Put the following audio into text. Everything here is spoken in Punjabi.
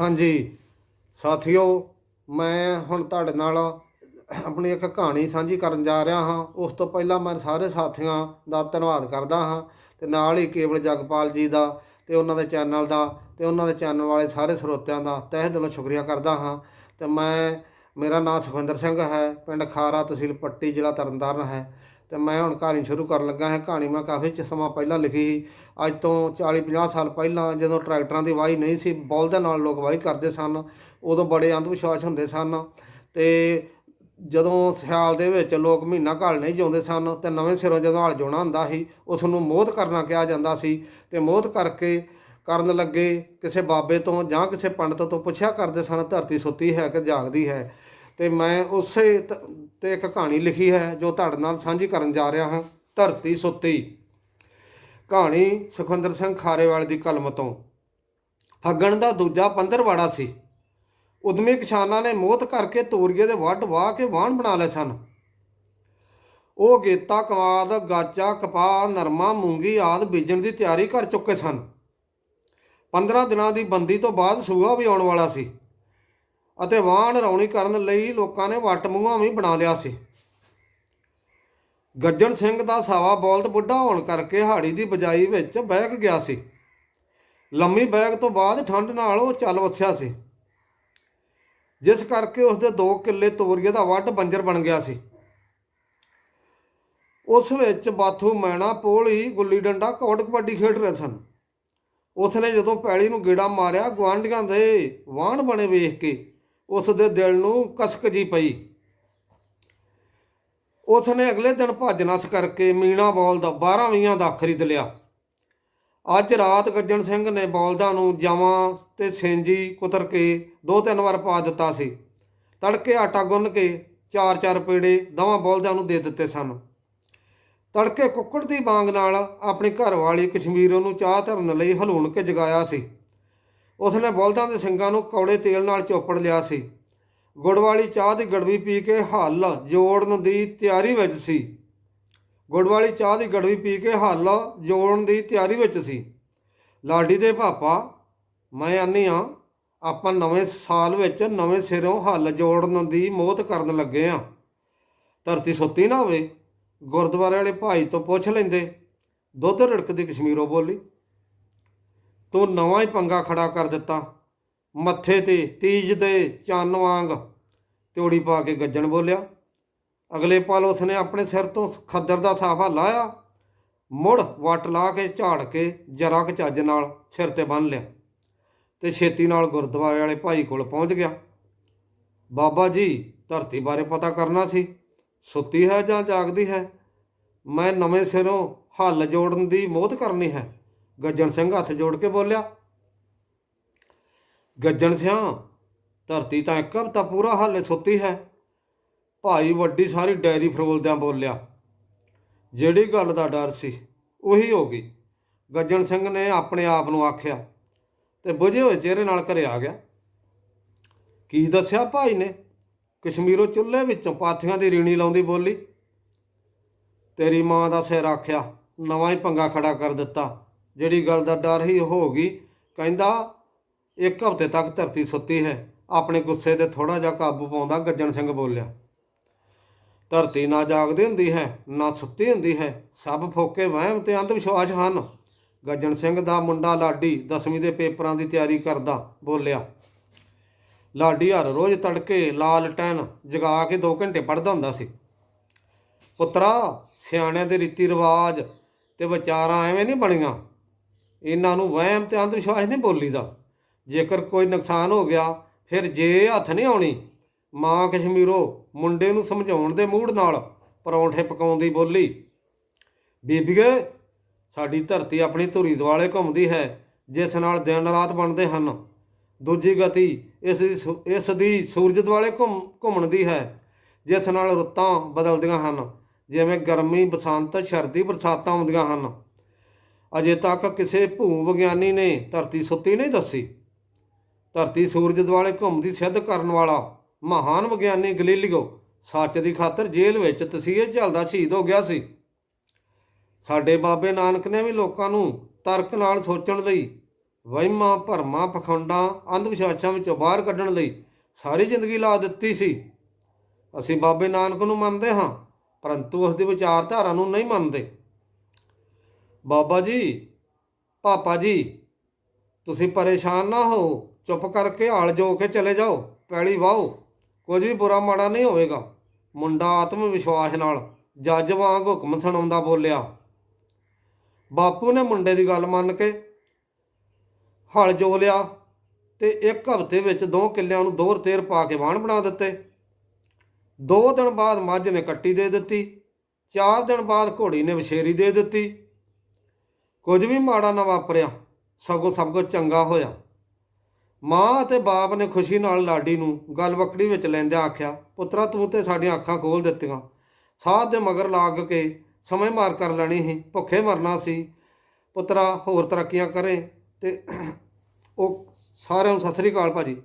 ਹਾਂਜੀ। ਸਾਥੀਓ, ਮੈਂ ਹੁਣ ਤੁਹਾਡੇ ਨਾਲ ਆਪਣੀ ਇੱਕ ਕਹਾਣੀ ਸਾਂਝੀ ਕਰਨ ਜਾ ਰਿਹਾ ਹਾਂ। ਉਸ ਤੋਂ ਪਹਿਲਾਂ ਮੈਂ ਸਾਰੇ ਸਾਥੀਆਂ ਦਾ ਧੰਨਵਾਦ ਕਰਦਾ ਹਾਂ ਤੇ ਨਾਲ ਹੀ ਕੇਵਲ ਜਗਪਾਲ ਜੀ ਦਾ ਤੇ ਉਹਨਾਂ ਦੇ ਚੈਨਲ ਦਾ ਤੇ ਉਹਨਾਂ ਦੇ ਚੈਨਲ ਵਾਲੇ ਸਾਰੇ ਸਰੋਤਿਆਂ ਦਾ ਤਹਿ ਦਿਲੋਂ ਸ਼ੁਕਰੀਆ ਕਰਦਾ ਹਾਂ। ਤੇ ਮੈਂ, ਮੇਰਾ ਨਾਮ ਸੁਖਵਿੰਦਰ ਸਿੰਘ ਹੈ, ਪਿੰਡ ਖਾਰਾ ਤਹਿਸੀਲ ਪੱਟੀ ਜ਼ਿਲ੍ਹਾ ਤਰਨਤਾਰਨ ਹੈ। ਤੇ ਮੈਂ ਹੁਣ ਕਹਾਣੀ ਸ਼ੁਰੂ ਕਰਨ ਲੱਗਾ ਹਾਂ। ਕਹਾਣੀ ਮੈਂ ਕਾਫੀ ਸਮਾਂ ਪਹਿਲਾਂ ਲਿਖੀ ਸੀ। ਅੱਜ ਤੋਂ 40 50 ਸਾਲ ਪਹਿਲਾਂ ਜਦੋਂ ਟਰੈਕਟਰਾਂ ਦੀ ਵਾਹੀ ਨਹੀਂ ਸੀ ਬਲਦਾਂ ਨਾਲ ਲੋਕ ਵਾਹੀ ਕਰਦੇ ਸਨ। ਉਦੋਂ ਬੜੇ ਅੰਧ ਵਿਸ਼ਵਾਸ ਹੁੰਦੇ ਸਨ ਤੇ ਜਦੋਂ ਸਿਆਲ ਦੇ ਵਿੱਚ ਲੋਕ ਮਹੀਨਾ ਘਾਲ ਨਹੀਂ ਜਾਉਂਦੇ ਸਨ ਤੇ ਨਵੇਂ ਸਿਰੋਂ ਜਦੋਂ ਹਲ ਜੋਣਾ ਹੁੰਦਾ ਸੀ, ਉਸ ਨੂੰ ਮੋਹਤ ਕਰਨਾ ਕਿਹਾ ਜਾਂਦਾ ਸੀ ਤੇ ਮੋਹਤ ਕਰਕੇ ਕਰਨ ਲੱਗੇ ਕਿਸੇ ਬਾਬੇ ਤੋਂ ਜਾਂ ਕਿਸੇ ਪੰਡਤ ਤੋਂ ਪੁੱਛਿਆ ਕਰਦੇ ਸਨ, ਧਰਤੀ ਸੁੱਤੀ ਹੈ ਕਿ ਜਾਗਦੀ ਹੈ। ਤੇ ਮੈਂ ਉਸੇ ਤ- ਤੇ ਇੱਕ ਕਹਾਣੀ ਲਿਖੀ ਹੈ ਜੋ ਤੁਹਾਡੇ ਨਾਲ ਸਾਂਝੀ ਕਰਨ ਜਾ ਰਿਹਾ ਹਾਂ, ਧਰਤੀ ਸੁੱਤੀ। ਕਹਾਣੀ ਸੁਖਵਿੰਦਰ ਸਿੰਘ ਖਾਰੇਵਾਲ ਦੀ ਕਲਮ ਤੋਂ। ਫੱਗਣ ਦਾ ਦੂਜਾ ਪੰਦਰਵਾੜਾ ਸੀ। ਉਦਮੀ ਕਿਸਾਨਾਂ ਨੇ ਮੋਹਤ ਕਰਕੇ ਤੋਰੀਏ ਦੇ ਵੱਢ ਵਾਹ ਕੇ ਵਾਹਣ ਬਣਾ ਲਏ ਸਨ। ਉਹ ਗੇਤਾ ਕਮਾਦ ਗਾਚਾ, ਕਪਾਹ, ਨਰਮਾ, ਮੂੰਗੀ ਆਦ ਬੀਜਣ ਦੀ ਤਿਆਰੀ ਕਰ ਚੁੱਕੇ ਸਨ। 15 ਦਿਨਾਂ ਦੀ ਬੰਦੀ ਤੋਂ ਬਾਅਦ ਸੂਆ ਵੀ ਆਉਣ ਵਾਲਾ ਸੀ। ਅਤੇ ਵਾਹਣ ਰੌਣੀ ਕਰਨ ਲਈ ਲੋਕਾਂ ਨੇ ਵੱਟ ਮੂੰਹਾਂ ਵੀ ਬਣਾ ਲਿਆ ਸੀ। ਗੱਜਣ ਸਿੰਘ ਦਾ ਸਾਵਾ ਬੋਲਦ ਬੁੱਢਾ ਹੋਣ ਕਰਕੇ ਹਾੜੀ ਦੀ ਬਜਾਈ ਵਿੱਚ ਬਹਿਕ ਗਿਆ ਸੀ। ਲੰਮੀ ਬੈਗ ਤੋਂ ਬਾਅਦ ਠੰਡ ਨਾਲ ਉਹ ਚੱਲ ਵਸਿਆ ਸੀ, ਜਿਸ ਕਰਕੇ ਉਸ ਦੇ 2 ਕਿੱਲੇ ਤੋਰੀਏ ਦਾ ਵੱਢ ਬੰਜਰ ਬਣ ਗਿਆ ਸੀ। ਉਸ ਵਿੱਚ ਬਾਥੂ, ਮੈਣਾ, ਪੋਲੀ, ਗੁੱਲੀ ਡੰਡਾ ਕੌਡ ਕਬੱਡੀ ਖੇਡ ਰਹੇ ਸਨ। ਉਸ ਨੇ ਜਦੋਂ ਪੈਲੀ ਨੂੰ ਗੇੜਾ ਮਾਰਿਆ, ਗੁਆਂਢੀਆਂ ਦੇ ਵਾਹਣ ਬਣੇ ਵੇਖ ਕੇ ਉਸ ਦੇ ਦਿਲ ਨੂੰ ਕਸਕ ਜੀ ਪਈ। ਉਸ ਨੇ ਅਗਲੇ ਦਿਨ ਭੱਜ ਨਸ ਕਰਕੇ ਮੀਣਾ ਬੋਲ ਦਾ 12 ਦਾ ਖਰੀਦ ਲਿਆ। ਅੱਜ ਰਾਤ ਗੱਜਣ ਸਿੰਘ ਨੇ ਬੌਲਦਾਂ ਨੂੰ ਜਾਵਾਂ ਤੇ ਸੇਂਜੀ ਕੁਤਰ ਕੇ ਦੋ ਤਿੰਨ ਵਾਰ ਪਾ ਦਿੱਤਾ ਸੀ। ਤੜਕੇ ਆਟਾ ਗੁੰਨ ਕੇ ਚਾਰ ਚਾਰ ਪੇੜੇ ਦਵਾਂ ਬੌਲਦਾਂ ਨੂੰ ਦੇ ਦਿੱਤੇ ਸਨ। ਤੜਕੇ ਕੁੱਕੜ ਦੀ ਬਾਂਗ ਨਾਲ ਆਪਣੀ ਘਰਵਾਲੀ ਕਸ਼ਮੀਰ ਨੂੰ ਚਾਹ ਧਰਨ ਲਈ ਹਲੂਣ ਕੇ ਜਗਾਇਆ ਸੀ। ਉਸਨੇ ਬੌਲਦਾਂ ਦੇ ਸਿੰਘਾਂ ਨੂੰ ਕੌੜੇ ਤੇਲ ਨਾਲ ਚੋਪੜ ਲਿਆ ਸੀ। ਗੁੜ ਵਾਲੀ ਚਾਹ ਦੀ ਗੜਵੀ ਪੀ ਕੇ ਹੱਲ ਜੋੜਨ ਦੀ ਤਿਆਰੀ ਵਿੱਚ ਸੀ। ਗੁੜ ਵਾਲੀ ਚਾਹ ਦੀ ਗੜਵੀ ਪੀ ਕੇ ਹੱਲ ਜੋੜਨ ਦੀ ਤਿਆਰੀ ਵਿੱਚ ਸੀ। ਲਾਡੀ ਦੇ ਪਾਪਾ, ਮੈਂ ਆਨੀ ਆ, ਆਪਾਂ ਨਵੇਂ ਸਾਲ ਵਿੱਚ ਨਵੇਂ ਸਿਰੋਂ ਹੱਲ ਜੋੜਨ ਦੀ ਮੋਹਤ ਕਰਨ ਲੱਗੇ ਆ। ਧਰਤੀ ਸੁੱਤੀ ਨਾ ਹੋਵੇ, ਗੁਰਦੁਆਰੇ ਵਾਲੇ ਭਾਈ ਤੋਂ ਪੁੱਛ ਲੈਂਦੇ। ਦੁੱਧ ਰੜਕਦੀ ਕਸ਼ਮੀਰੋਂ ਬੋਲੀ ਤੂੰ ਨਵਾਂ ਹੀ ਪੰਗਾ ਖੜਾ ਕਰ ਦਿੱਤਾ। ਮੱਥੇ ਤੇ ਤੀਜ ਦੇ ਚੰਨ ਵਾਂਗ ਤਿਉੜੀ ਪਾ ਕੇ ਗੱਜਣ ਬੋਲਿਆ। ਅਗਲੇ ਪਲ ਉਸਨੇ ਆਪਣੇ ਸਿਰ ਤੋਂ ਖੱਦਰ ਦਾ ਸਾਫਾ ਲਾਇਆ। ਮੁੜ ਵਟ ਲਾ ਕੇ ਝਾੜ ਕੇ ਜਰਾ ਕੁ ਚੱਜ ਨਾਲ ਸਿਰ ਤੇ ਬੰਨ ਲਿਆ ਤੇ ਛੇਤੀ ਨਾਲ ਗੁਰਦੁਆਰੇ ਵਾਲੇ ਭਾਈ ਕੋਲ ਪਹੁੰਚ ਗਿਆ। ਬਾਬਾ ਜੀ, ਧਰਤੀ ਬਾਰੇ ਪਤਾ ਕਰਨਾ ਸੀ। ਸੁੱਤੀ ਹੈ ਜਾਂ ਜਾਗਦੀ ਹੈ? ਮੈਂ ਨਵੇਂ ਸਿਰੋਂ ਹੱਲ ਜੋੜਨ ਦੀ ਮੋਹਤ ਕਰਨੀ ਹੈ। ਗੱਜਣ ਸਿੰਘ ਹੱਥ ਜੋੜ ਕੇ ਬੋਲਿਆ, ਗੱਜਣ ਸਿਆਂ, ਧਰਤੀ ਤਾਂ ਇੱਕ ਹਫ਼ਤਾ ਪੂਰਾ ਹਾਲੇ ਸੁੱਤੀ ਹੈ। ਭਾਈ ਵੱਡੀ ਸਾਰੀ ਡੈਰੀ ਫਰੋਲਦਿਆਂ ਬੋਲਿਆ, ਜਿਹੜੀ ਗੱਲ ਦਾ ਡਰ ਸੀ, ਉਹੀ ਹੋ ਗਈ। ਗੱਜਣ ਸਿੰਘ ਨੇ ਆਪਣੇ ਆਪ ਨੂੰ ਆਖਿਆ, ਤੇ ਬੁਝੇ ਹੋਏ ਚਿਹਰੇ ਨਾਲ ਘਰੇ ਆ ਗਿਆ। ਕੀ ਦੱਸਿਆ ਭਾਈ ਨੇ? ਕਸ਼ਮੀਰੋਂ ਚੁੱਲ੍ਹੇ ਵਿੱਚੋਂ ਪਾਥੀਆਂ ਦੀ ਰੀਣੀ ਲਾਉਂਦੀ ਬੋਲੀ। ਤੇਰੀ ਮਾਂ ਦਾ ਸਿਰ ਆਖਿਆ, ਨਵਾਂ ਹੀ ਪੰਗਾ ਖੜਾ ਕਰ ਦਿੱਤਾ। ਜਿਹੜੀ ਗੱਲ ਦਾ ਡਰ ਹੀ ਹੋ ਗਈ, ਕਹਿੰਦਾ, ਇੱਕ ਹਫ਼ਤੇ ਤੱਕ ਧਰਤੀ ਸੁੱਤੀ ਹੈ। ਆਪਣੇ ਗੁੱਸੇ ਤੇ ਥੋੜਾ ਜਿਹਾ ਕਾਬੂ ਪਾਉਂਦਾ ਗੱਜਣ ਸਿੰਘ ਬੋਲਿਆ, ਧਰਤੀ ਨਾ ਜਾਗਦੀ ਹੁੰਦੀ ਹੈ, ਨਾ ਸੁੱਤੀ ਹੁੰਦੀ ਹੈ, ਸਭ ਫੋਕੇ ਵਹਿਮ ਤੇ ਅੰਧ ਵਿਸ਼ਵਾਸ ਹਨ। ਗੱਜਣ ਸਿੰਘ ਦਾ ਮੁੰਡਾ ਲਾਡੀ 10ਵੀਂ ਦੇ ਪੇਪਰਾਂ ਦੀ ਤਿਆਰੀ ਕਰਦਾ ਬੋਲਿਆ, ਲਾਡੀ ਹਰ ਰੋਜ਼ ਤੜਕੇ ਲਾਲ ਟੈਨ ਜਗਾ ਕੇ 2 ਘੰਟੇ ਪੜ੍ਹਦਾ ਹੁੰਦਾ ਸੀ। ਪੁੱਤਰਾ, ਸਿਆਣਿਆਂ ਦੇ ਰੀਤੀ ਰਿਵਾਜ ਤੇ ਵਿਚਾਰਾਂ ਐਵੇਂ ਨਹੀਂ ਬਣੀਆਂ। ਇਹਨਾਂ ਨੂੰ ਵਹਿਮ ਤੇ ਅੰਧ ਵਿਸ਼ਵਾਸ ਨਹੀਂ ਬੋਲੀਦਾ। ਜੇਕਰ ਕੋਈ ਨੁਕਸਾਨ ਹੋ ਗਿਆ, ਫਿਰ ਜੇ ਹੱਥ ਨਹੀਂ ਆਉਣੀ, ਮਾਂ ਕਸ਼ਮੀਰੋ, ਮੁੰਡੇ ਨੂੰ ਸਮਝਾਉਣ ਦੇ ਮੂਡ ਨਾਲ ਪਰੌਂਠੇ ਪਕਾਉਂਦੀ ਬੋਲੀ, ਬੀਬੀਏ, ਸਾਡੀ ਧਰਤੀ ਆਪਣੀ ਧੁਰੀ ਦੁਆਲੇ ਘੁੰਮਦੀ ਹੈ, ਜਿਸ ਨਾਲ ਦਿਨ ਰਾਤ ਬਣਦੇ ਹਨ। ਦੂਜੀ ਗਤੀ ਇਸ ਦੀ ਸੁ- ਇਸ ਦੀ ਸੂਰਜ ਦੁਆਲੇ ਘੁੰਮ ਘੁੰਮਣ ਦੀ ਹੈ, ਜਿਸ ਨਾਲ ਰੁੱਤਾਂ ਬਦਲਦੀਆਂ ਹਨ, ਜਿਵੇਂ ਗਰਮੀ, ਬਸੰਤ, ਸਰਦੀ, ਬਰਸਾਤਾਂ ਆਉਂਦੀਆਂ ਹਨ। ਅਜੇ ਤੱਕ ਕਿਸੇ ਭੂ ਵਿਗਿਆਨੀ ਨੇ ਧਰਤੀ ਸੁੱਤੀ ਨਹੀਂ ਦੱਸੀ। ਧਰਤੀ ਸੂਰਜ ਦੁਆਲੇ ਘੁੰਮਦੀ ਸਿੱਧ ਕਰਨ ਵਾਲਾ ਮਹਾਨ ਵਿਗਿਆਨੀ ਗਲੀਲੀਓ ਸੱਚ ਦੀ ਖਾਤਰ ਜੇਲ੍ਹ ਵਿੱਚ ਤਸੀਹੇ ਝੱਲਦਾ ਸ਼ਹੀਦ ਹੋ ਗਿਆ ਸੀ। ਸਾਡੇ ਬਾਬੇ ਨਾਨਕ ਨੇ ਵੀ ਲੋਕਾਂ ਨੂੰ ਤਰਕ ਨਾਲ ਸੋਚਣ ਲਈ ਵਹਿਮਾਂ, ਭਰਮਾਂ, ਪਖੰਡਾਂ ਅੰਧ ਵਿਸ਼ਵਾਸਾਂ ਵਿੱਚੋਂ ਬਾਹਰ ਕੱਢਣ ਲਈ ਸਾਰੀ ਜ਼ਿੰਦਗੀ ਲਾ ਦਿੱਤੀ ਸੀ। ਅਸੀਂ ਬਾਬੇ ਨਾਨਕ ਨੂੰ ਮੰਨਦੇ ਹਾਂ, ਪਰੰਤੂ ਉਸ ਦੀ ਵਿਚਾਰਧਾਰਾ ਨੂੰ ਨਹੀਂ ਮੰਨਦੇ। ਬਾਬਾ ਜੀ, ਪਾਪਾ ਜੀ, ਤੁਸੀਂ ਪਰੇਸ਼ਾਨ ਨਾ ਹੋ, ਚੁੱਪ ਕਰਕੇ ਹਲ ਜੋ ਕੇ ਚਲੇ ਜਾਓ, ਪੈਲੀ ਵਾਓ। ਕੁਝ ਵੀ ਬੁਰਾ ਮਾੜਾ ਨਹੀਂ ਹੋਵੇਗਾ। ਮੁੰਡਾ ਆਤਮ ਵਿਸ਼ਵਾਸ ਨਾਲ ਜੱਜ ਵਾਂਗ ਹੁਕਮ ਸੁਣਾਉਂਦਾ ਬੋਲਿਆ। ਬਾਪੂ ਨੇ ਮੁੰਡੇ ਦੀ ਗੱਲ ਮੰਨ ਕੇ ਹਲ ਜੋ ਲਿਆ ਤੇ ਇੱਕ ਹਫ਼ਤੇ ਵਿੱਚ ਦੋ ਕਿੱਲਿਆਂ ਨੂੰ ਦੋਹਰ ਤੇਰ ਪਾ ਕੇ ਵਾਹਣ ਬਣਾ ਦਿੱਤੇ। ਦੋ ਦਿਨ ਬਾਅਦ ਮੱਝ ਨੇ ਕੱਟੀ ਦੇ ਦਿੱਤੀ, ਚਾਰ ਦਿਨ ਬਾਅਦ ਘੋੜੀ ਨੇ ਵਿਸ਼ੇਰੀ ਦੇ ਦਿੱਤੀ। ਕੁਝ ਵੀ ਮਾੜਾ ਨਾ ਵਾਪਰਿਆ, ਸਗੋਂ ਸਭ ਕੁਝ ਚੰਗਾ ਹੋਇਆ। ਮਾਂ ਅਤੇ ਬਾਪ ਨੇ ਖੁਸ਼ੀ ਨਾਲ ਲਾਡੀ ਨੂੰ ਗਲ ਵਿੱਚ ਲੈਂਦਿਆਂ ਆਖਿਆ, ਪੁੱਤਰਾ, ਤੂੰ ਤੇ ਸਾਡੀਆਂ ਅੱਖਾਂ ਖੋਲ ਦਿੱਤੀਆਂ। ਸਾਧ ਦੇ ਮਗਰ ਲੱਗ ਕੇ ਸਮੇਂ ਮਾਰ ਕਰ ਲੈਣੀ ਸੀ, ਭੁੱਖੇ ਮਰਨਾ ਸੀ। ਪੁੱਤਰਾ, ਹੋਰ ਤਰੱਕੀਆਂ ਕਰੇ ਤੇ ਉਹ ਸਾਰਿਆਂ ਨੂੰ ਸਤਿ ਸ੍ਰੀ ਅਕਾਲ ਭਾਜੀ।